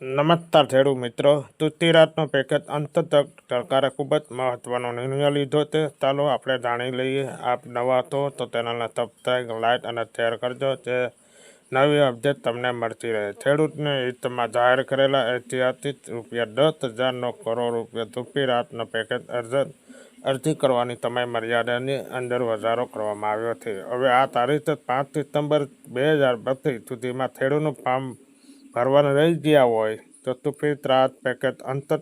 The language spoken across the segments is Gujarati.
નમસ્કાર ખેડૂત મિત્રો. તુતી રાતનો પેકેજ અંત તક સરકારે ખૂબ જ મહત્વનો નિર્ણય લીધો છે. ચાલો આપણે જાણી લઈએ આપ નવા તો તો ચેનલને સબસ્ક્રાઈબ લાઇક અને શેર કરજો જે નવી અપડેટ તમને મળતી રહે. ખેડૂતને હિતમાં જાહેર કરેલા ઐતિહાસિક રૂપિયા દસ હજારનો કરોડ રૂપિયા તુપી રાતનો પેકેજ અરજી અરજી કરવાની સમય મર્યાદાની અંદર વધારો કરવામાં આવ્યો છે. હવે આ તારીખ પાંચ સપ્ટેમ્બર બે હજાર બત્રીસ સુધીમાં ખેડૂતનું ફાર્મ ભરવાનું રહી ગયા હોય, તો તુફી ત્રાસ પેકેજ અંતર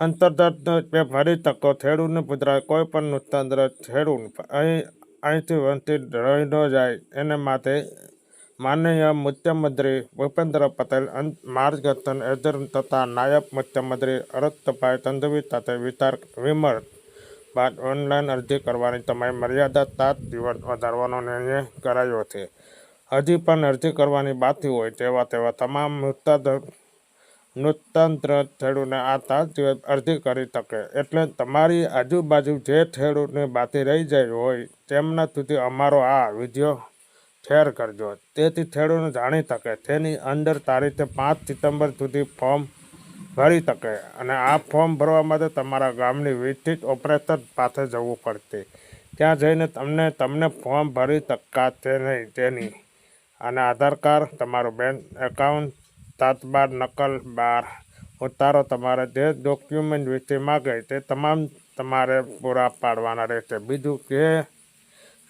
અંતર્ગત બે ભરી તકો ખેડૂતને પુત્ર કોઈ પણ નુકસાનગ્રસ્ત ખેડૂત અહીં, અહીંથી વંચિત રહી ન જાય. એને માટે માનનીય મુખ્યમંત્રી ભૂપેન્દ્ર પટેલ માર્ગદર્શન એજન્ટ તથા નાયબ મુખ્યમંત્રી અરતભાઈ તંદવી સાથે વિચાર વિમર્શ બાદ ઓનલાઈન અરજી કરવાની સમય મર્યાદા સાત દિવસ વધારવાનો નિર્ણય કરાયો છે. હજી પણ અરજી કરવાની બાકી હોય તેવા તેવા તમામ નૂતંત્ર ખેડૂતને આ સાત અરજી કરી શકે. એટલે તમારી આજુબાજુ જે ખેડૂતને બાકી રહી જાય હોય તેમના સુધી અમારો આ વીડિયો શેર કરજો. તેથી ખેડૂતને જાણી શકે, તેની અંદર તારીખે પાંચ સપ્ટેમ્બર સુધી ફોર્મ ભરી શકે અને આ ફોર્મ ભરવા માટે તમારા ગામની વિસ્તૃત ઓપરેટર પાસે જવું પડશે. ત્યાં જઈને તમને તમને ફોર્મ ભરી શકાશે નહીં તેની. અને આધાર કાર્ડ, તમારું બેંક એકાઉન્ટ તાતબાર, નકલ, બાર. ઉતારો તમારે જે ડોક્યુમેન્ટ વિશે માગે તે તમામ તમારે પૂરા પાડવાના રહેશે. બીજું કે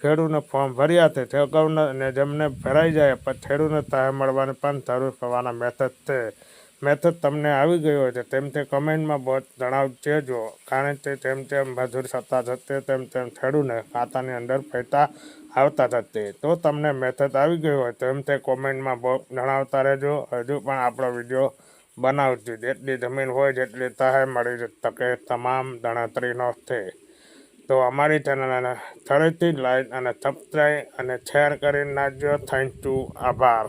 ખેડૂતને ફોર્મ ભર્યા છે તે અગાઉના અને જેમને ભરાઈ જાય, પણ ખેડૂતને તાહે મળવાની પણ જરૂર થવાના મેથડ છે. મેથડ તમને આવી ગયો છે, તેમ તે કમેન્ટમાં બહુ જણાવજો કારણ કે તેમ તેમ મજૂર થતા જતે, તેમ તેમ ખેડૂને ખાતાની અંદર પૈસા આવતા જતે. તો તમને મેથડ આવી ગયો હોય, તેમ તે કોમેન્ટમાં બહુ જણાવતા રહેજો. હજુ પણ આપણો વીડિયો બનાવજો. જેટલી જમીન હોય, જેટલી સહાય મળી તકે તમામ ગણતરીનો છે. તો અમારી ચેનલને ફરીથી લાઈક અને સબસ્ક્રાઈબ અને શેર કરી નાખજો. થેન્ક યુ આભાર.